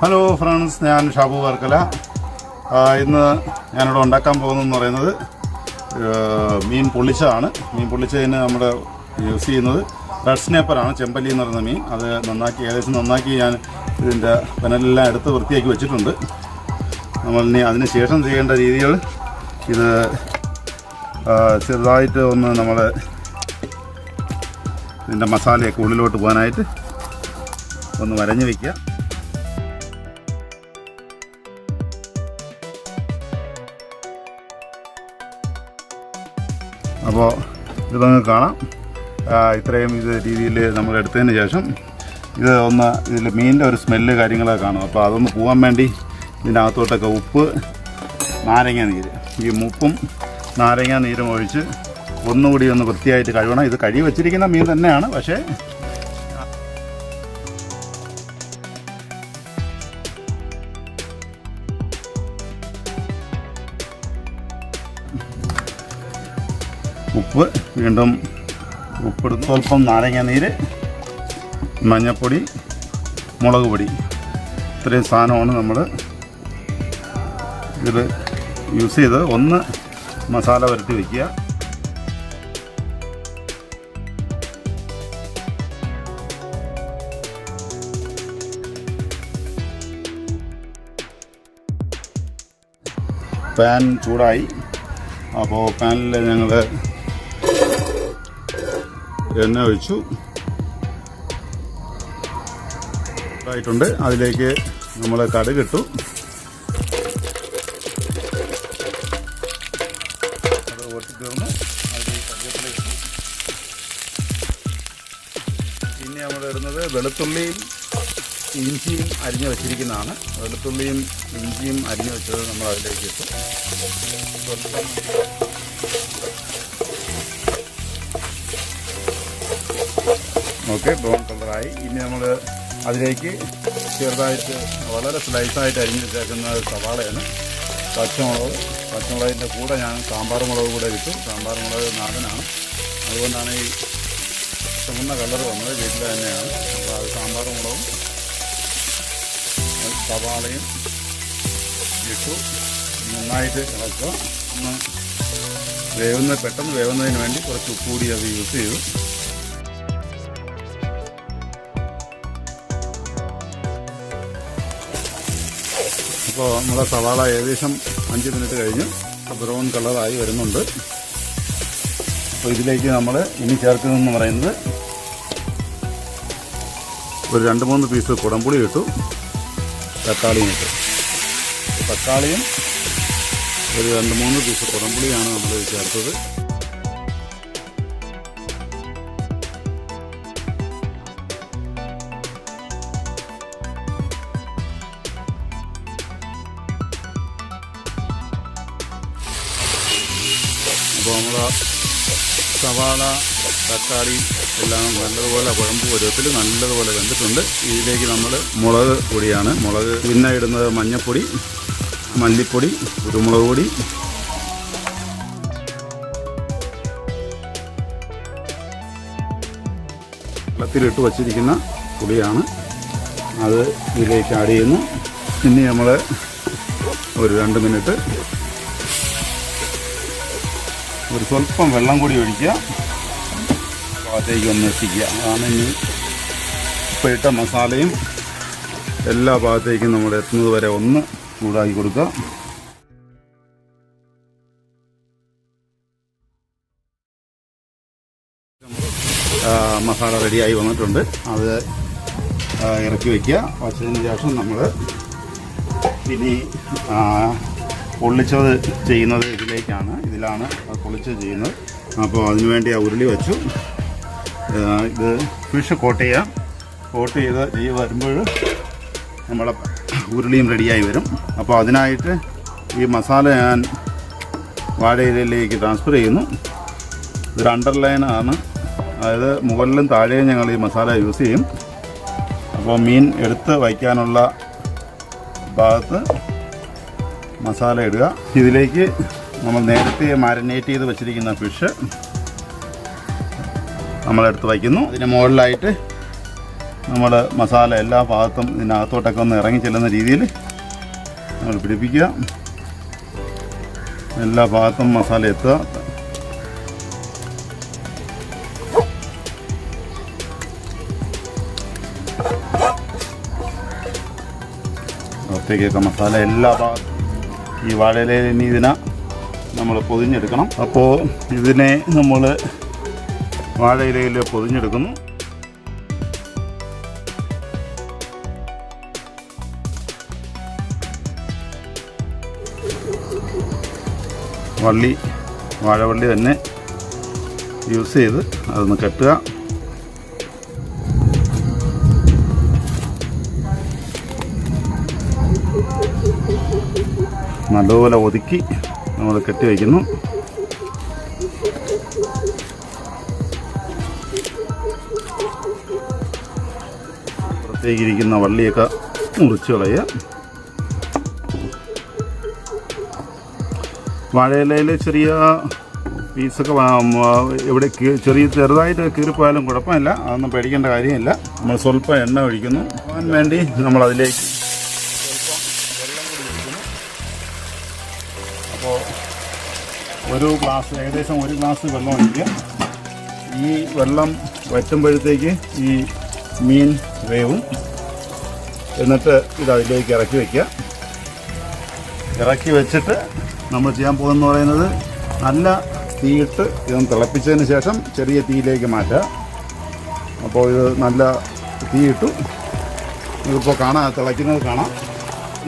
Hello friends ഞാൻ ഷാബു വർക്കല. ഇന്ന് ഞാനിവിടെ ഉണ്ടാക്കാൻ പോകുന്നതെന്ന് പറയുന്നത് മീൻ പൊള്ളിച്ചതാണ്. മീൻ പൊള്ളിച്ചതിന് നമ്മൾ യൂസ് ചെയ്യുന്നത് റെഡ് സ്നേപ്പറാണ് ചെമ്പല്ലി എന്ന് പറയുന്ന മീൻ. അത് നന്നാക്കി ഏകദേശം നന്നാക്കി ഞാൻ ഇതിന്റെ പനലെല്ലാം എടുത്ത് വൃത്തിയാക്കി വെച്ചിട്ടുണ്ട്. നമ്മൾ ഇനി അതിന് ശേഷം ചെയ്യേണ്ട രീതികൾ ഇത് ചെറുതായിട്ട് ഒന്ന് നമ്മൾ ഇതിന്റെ മസാലയൊക്കെ ഉള്ളിലോട്ട് പോകാനായിട്ട് ഒന്ന് വരഞ്ഞ് വയ്ക്കുക അപ്പോൾ ഇത് നിങ്ങൾക്ക് കാണാം. ഇത്രയും ഇത് രീതിയിൽ നമ്മൾ എടുത്തതിന് ശേഷം ഇത് ഒന്ന് ഇതിൽ മീനിന്റെ ഒരു സ്മെല്ല് കാര്യങ്ങളൊക്കെ കാണും. അപ്പോൾ അതൊന്ന് പോകാൻ വേണ്ടി ഇതിനകത്തോട്ടൊക്കെ ഉപ്പ് നാരങ്ങ നീര്. ഈ ഉപ്പും നാരങ്ങ നീരും ഒഴിച്ച് ഒന്നുകൂടി ഒന്ന് വൃത്തിയായിട്ട് കഴുകണം. ഇത് കഴുകി വെച്ചിരിക്കുന്ന മീൻ തന്നെയാണ് പക്ഷേ ഉപ്പ്. വീണ്ടും ഉപ്പെടുത്ത് സ്വല്പം നാരങ്ങ നീര് മഞ്ഞൾപ്പൊടി മുളക് പൊടി. ഇത്രയും സാധനമാണ് നമ്മൾ ഇതിൽ യൂസ് ചെയ്ത് ഒന്ന് മസാല വരുത്തി വയ്ക്കുക പാൻ ചൂടായി. അപ്പോൾ പാനിൽ ഞങ്ങൾ എണ്ണ ഒഴിച്ചു. ആയിട്ടുണ്ട് അതിലേക്ക് നമ്മൾ കടുകിട്ടു. അത് ഇട്ടു. പിന്നെ നമ്മൾ ഇടുന്നത് വെളുത്തുള്ളിയും ഇഞ്ചിയും അരിഞ്ഞു വെച്ചിരിക്കുന്നതാണ്. വെളുത്തുള്ളിയും ഇഞ്ചിയും അരിഞ്ഞു വെച്ചത് നമ്മൾ അതിലേക്ക് ഇട്ടു. ഓക്കെ ബ്രൗൺ കളറായി ഇനി നമ്മൾ അതിലേക്ക് ചെറുതായിട്ട് വളരെ സ്ലൈസായിട്ട് അരിഞ്ഞ് ഒരു സവാളയാണ്. പച്ചമുളക് പച്ചമുളകിന്റെ കൂടെ ഞാൻ സാമ്പാർ മുളക് കൂടെ ഇട്ടു. സാമ്പാർ മുളക് നാടനാണ് അതുകൊണ്ടാണ് ഈ ചുമന്ന കളർ വന്നത്. വീട്ടിൽ തന്നെയാണ്. അപ്പോൾ അത് സാമ്പാർ മുളകും സവാളയും ഇട്ടു. നന്നായിട്ട് ഇളക്കുക. ഒന്ന് വേവുന്ന പെട്ടെന്ന് വേവുന്നതിന് വേണ്ടി കുറച്ച് ഉപ്പ് അത് യൂസ് ചെയ്തു. അപ്പോൾ നമ്മുടെ സവാള ഏകദേശം അഞ്ച് മിനിറ്റ് കഴിഞ്ഞ്. ബ്രൗൺ കളറായി വരുന്നുണ്ട്. അപ്പോൾ ഇതിലേക്ക് നമ്മൾ ഇനി ചേർക്കുന്നതെന്ന് പറയുന്നത് ഒരു രണ്ട് മൂന്ന് പീസ് കുടംപുളി ഇട്ടു. തക്കാളിയും ഇട്ടു. തക്കാളിയും ഒരു രണ്ട് മൂന്ന് പീസ് കുടംപുളിയാണ് നമ്മൾ ചേർത്തത്. അപ്പോൾ നമ്മൾ സവാള തക്കാളി എല്ലാം നല്ലതുപോലെ കുഴമ്പ് പരുവത്തിൽ നല്ലതുപോലെ വെന്തിട്ടുണ്ട്. ഇതിലേക്ക് നമ്മൾ മുളക് പൊടിയാണ്. മുളക് പിന്നെ ഇടുന്നത് മഞ്ഞൾപ്പൊടി മല്ലിപ്പൊടി കുരുമുളക് പൊടി. വെള്ളത്തിലിട്ട് വച്ചിരിക്കുന്ന പുളിയാണ് അത് ഇതിലേക്ക് ആഡ് ചെയ്യുന്നു. ഇനി നമ്മൾ ഒരു രണ്ട് മിനിറ്റ് ഒരു സ്വല്പം വെള്ളം കൂടി ഒഴിക്കുക. ഭാഗത്തേക്ക് ഒന്ന് എത്തിക്കുക. അതാണ് ഇനി ഇപ്പോൾ മസാലയും എല്ലാ ഭാഗത്തേക്കും നമ്മൾ എത്തുന്നത് വരെ ഒന്ന് ചൂടാക്കി കൊടുക്കുക. മസാല റെഡിയായി വന്നിട്ടുണ്ട്. അത് ഇറക്കി വയ്ക്കുക വച്ചതിന് ശേഷം നമ്മൾ ഇനി പൊള്ളിച്ചത് ചെയ്യുന്നത് ഇതിലേക്കാണ്. ഇതിലാണ് പൊള്ളിച്ചത് ചെയ്യുന്നത്. അപ്പോൾ അതിനുവേണ്ടി ആ ഉരുളി വെച്ചു. ഇത് ഫിഷ് കോട്ട് ചെയ്യാം. കോട്ട് ചെയ്ത് ഈ വരുമ്പോൾ നമ്മളെ ഉരുളിയും റെഡിയായി വരും. അപ്പോൾ അതിനായിട്ട് ഈ മസാല ഞാൻ വാഴയിലയിലേക്ക് ട്രാൻസ്ഫർ ചെയ്യുന്നു. ഇതൊരു അണ്ടർലൈൻ ആണ്. അതായത് മുകളിലും താഴെയും ഞങ്ങൾ ഈ മസാല യൂസ് ചെയ്യും. അപ്പോൾ മീൻ എടുത്ത് വയ്ക്കാനുള്ള ഭാഗത്ത് മസാല ഇടുക. ഇതിലേക്ക് നമ്മൾ നേരത്തെ മാരിനേറ്റ് ചെയ്ത് വെച്ചിരിക്കുന്ന ഫിഷ് നമ്മളെടുത്ത് വയ്ക്കുന്നു. അതിന് മുകളിലായിട്ട് നമ്മൾ മസാല എല്ലാ ഭാഗത്തും ഇതിനകത്തോട്ടൊക്കെ ഒന്ന് ഇറങ്ങി ചെല്ലുന്ന രീതിയിൽ നമ്മൾ പിടിപ്പിക്കുക. എല്ലാ ഭാഗത്തും മസാല എത്തുക. അകത്തേക്കൊക്കെ മസാല എല്ലാ ഭാഗത്തും ഈ വാഴയിലയിൽ ഇനി നമ്മൾ പൊതിഞ്ഞെടുക്കണം. അപ്പോൾ ഇതിനെ നമ്മൾ വാഴയിലയിൽ പൊതിഞ്ഞെടുക്കുന്നു. വള്ളി വാഴവള്ളി തന്നെ യൂസ് ചെയ്ത് അതൊന്ന് കെട്ടുക. നല്ലപോലെ ഒതുക്കി നമ്മൾ കെട്ടി വയ്ക്കുന്നു. പ്രത്യേകിരിക്കുന്ന വള്ളിയൊക്കെ മുറിച്ച് കളയുക. വാഴയിലയിൽ ചെറിയ പീസൊക്കെ എവിടെ ചെറിയ ചെറുതായിട്ട് കീറിപ്പോയാലും കുഴപ്പമില്ല. അതൊന്നും പേടിക്കേണ്ട കാര്യമില്ല. നമ്മൾ സ്വല്പം എണ്ണ ഒഴിക്കുന്നു. അതിന് വേണ്ടി നമ്മൾ ഒരു ഗ്ലാസ് ഏകദേശം ഒരു ഗ്ലാസ് വെള്ളം ഒഴിക്കുക ഈ വെള്ളം വറ്റുമ്പോഴത്തേക്ക് ഈ മീൻ വേവും. എന്നിട്ട് ഇത് അതിലേക്ക് ഇറക്കി വയ്ക്കുക ഇറക്കി വെച്ചിട്ട് നമ്മൾ ചെയ്യാൻ പോകുന്നതെന്ന് പറയുന്നത് നല്ല തീയിട്ട് ഇതൊന്ന് തിളപ്പിച്ചതിന് ശേഷം ചെറിയ തീയിലേക്ക് മാറ്റുക. അപ്പോൾ ഇത് നല്ല തീയിട്ടു ഇതിപ്പോൾ കാണാം തിളയ്ക്കുന്നത് കാണാം.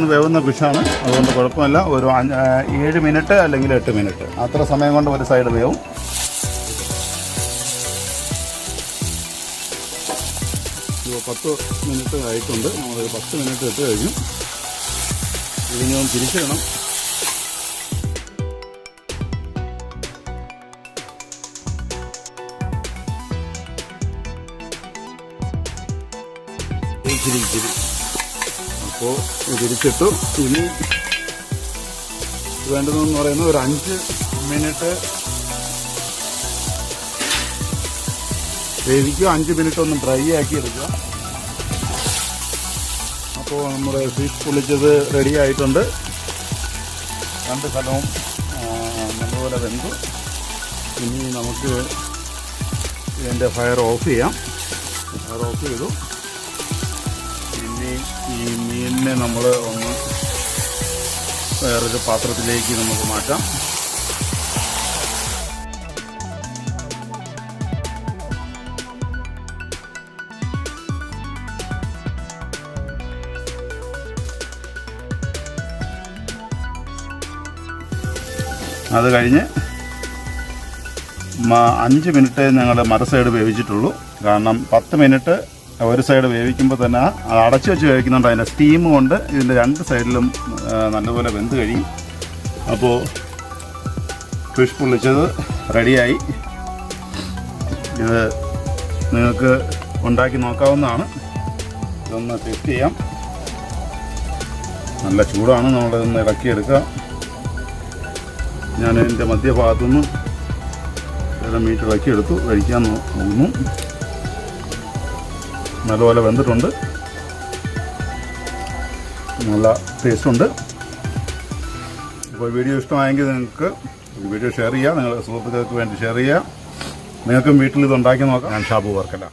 ഇന്ന് വേവുന്ന ഫിഷാണ് അതുകൊണ്ട് കുഴപ്പമില്ല. ഒരു ഏഴ് മിനിറ്റ് അല്ലെങ്കിൽ എട്ട് മിനിറ്റ്. അത്ര സമയം കൊണ്ട് ഒരു സൈഡ് വേവും. പത്ത് മിനിറ്റ് ആയിട്ടുണ്ട്. നമ്മളൊരു പത്ത് മിനിറ്റ് ഇട്ട് കഴിഞ്ഞു. ഇതിന് ഒന്ന് തിരിച്ചിടണം. ഇച്ചിരി ഇച്ചിരി. അപ്പോൾ തിരിച്ചിട്ടു ഇനി വേണ്ടതെന്ന് പറയുന്നത് ഒരു അഞ്ച് മിനിറ്റ് വേവിക്കുക. അഞ്ച് മിനിറ്റ് ഒന്ന് ഡ്രൈ ആക്കി എടുക്കുക. അപ്പോൾ നമ്മുടെ ഫിഷ് പൊളിച്ചത് റെഡി ആയിട്ടുണ്ട്. രണ്ട് സ്ഥലവും നല്ലപോലെ വെന്തു. ഇനി നമുക്ക് ഇതിന്റെ ഫയർ ഓഫ് ചെയ്യാം. ഫയർ ഓഫ് ചെയ്തു. മീനിനെ നമ്മൾ ഒന്ന് വേറൊരു പാത്രത്തിലേക്ക് നമുക്ക് മാറ്റാം. അത് കഴിഞ്ഞ് അഞ്ച് മിനിറ്റ് ഞങ്ങൾ മറസൈഡ് വേവിച്ചിട്ടുള്ളൂ. കാരണം പത്ത് മിനിറ്റ് ഒരു സൈഡ് വേവിക്കുമ്പോൾ തന്നെ അടച്ചു വെച്ച് വേവിക്കുന്നുണ്ട്. അതിന്റെ സ്റ്റീം കൊണ്ട് ഇതിന്റെ രണ്ട് സൈഡിലും നല്ലപോലെ വെന്ത് കഴിയും അപ്പോൾ ഫിഷ് പൊള്ളിച്ചത് റെഡിയായി ഇത് നിങ്ങൾക്ക് ഉണ്ടാക്കി നോക്കാവുന്നതാണ്. ഇതൊന്ന് ടെസ്റ്റ് ചെയ്യാം. നല്ല ചൂടാണ് നമ്മളിതൊന്ന് ഇളക്കിയെടുക്കുക. ഞാൻ ഇതിന്റെ മധ്യഭാഗത്തുനിന്ന് ചില മീറ്റ് ഇളക്കിയെടുത്തു. കഴിക്കാൻ നോക്കുന്നു നല്ലപോലെ വെന്തിട്ടുണ്ട്. നല്ല ടേസ്റ്റുണ്ട് അപ്പോൾ വീഡിയോ ഇഷ്ടമായെങ്കിൽ നിങ്ങൾക്ക് വീഡിയോ ഷെയർ ചെയ്യുക നിങ്ങളുടെ സുഹൃത്തുക്കൾക്ക് വേണ്ടി ഷെയർ ചെയ്യുക നിങ്ങൾക്കും വീട്ടിൽ ഇത് ഉണ്ടാക്കി നോക്കാം. ഞാൻ ഷാബു വർക്കല.